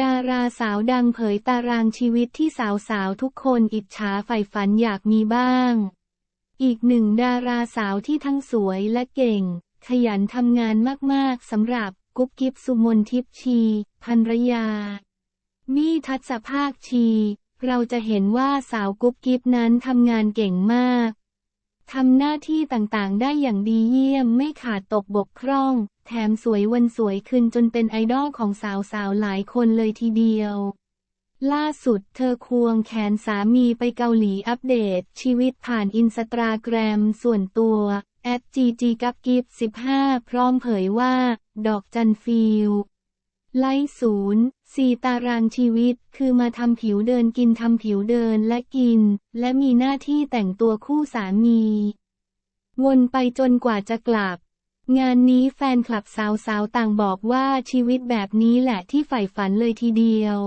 ดาราสาวดังเผยตารางชีวิตที่สาวๆ ทุกคนอิจฉาใฝ่ฝันอยากมีบ้าง อีกหนึ่งดาราสาวที่ทั้งสวยและเก่ง ขยันทำงานมากๆสำหรับกุ๊บกิ๊บสุมนทิพชีภรรยา มี่ทัศภาคชี เราจะเห็นว่าสาวกุ๊บกิ๊บนั้นทำงานเก่งมากทำหน้าที่ต่างๆ ได้อย่างดีเยี่ยมไม่ขาดตกบกพร่อง แถมสวยวันสวยขึ้นจนเป็นไอดอลของสาวๆหลายคนเลยทีเดียว ล่าสุดเธอควงแขนสามีไปเกาหลีอัปเดต ชีวิตผ่านอินสตาแกรมส่วนตัวแอดจีจีกับกิฟ15 พร้อมเผยว่า ดอกจันฟิลไลฟ์ศูนย์สี่ตารางชีวิต คือมาทำผิวเดินกินทำผิวเดินและกิน และมีหน้าที่แต่งตัวคู่สามี วนไปจนกว่าจะกลับ งานนี้แฟนคลับสาวๆต่างบอกว่าชีวิตแบบนี้แหละที่ใฝ่ฝันเลยทีเดียว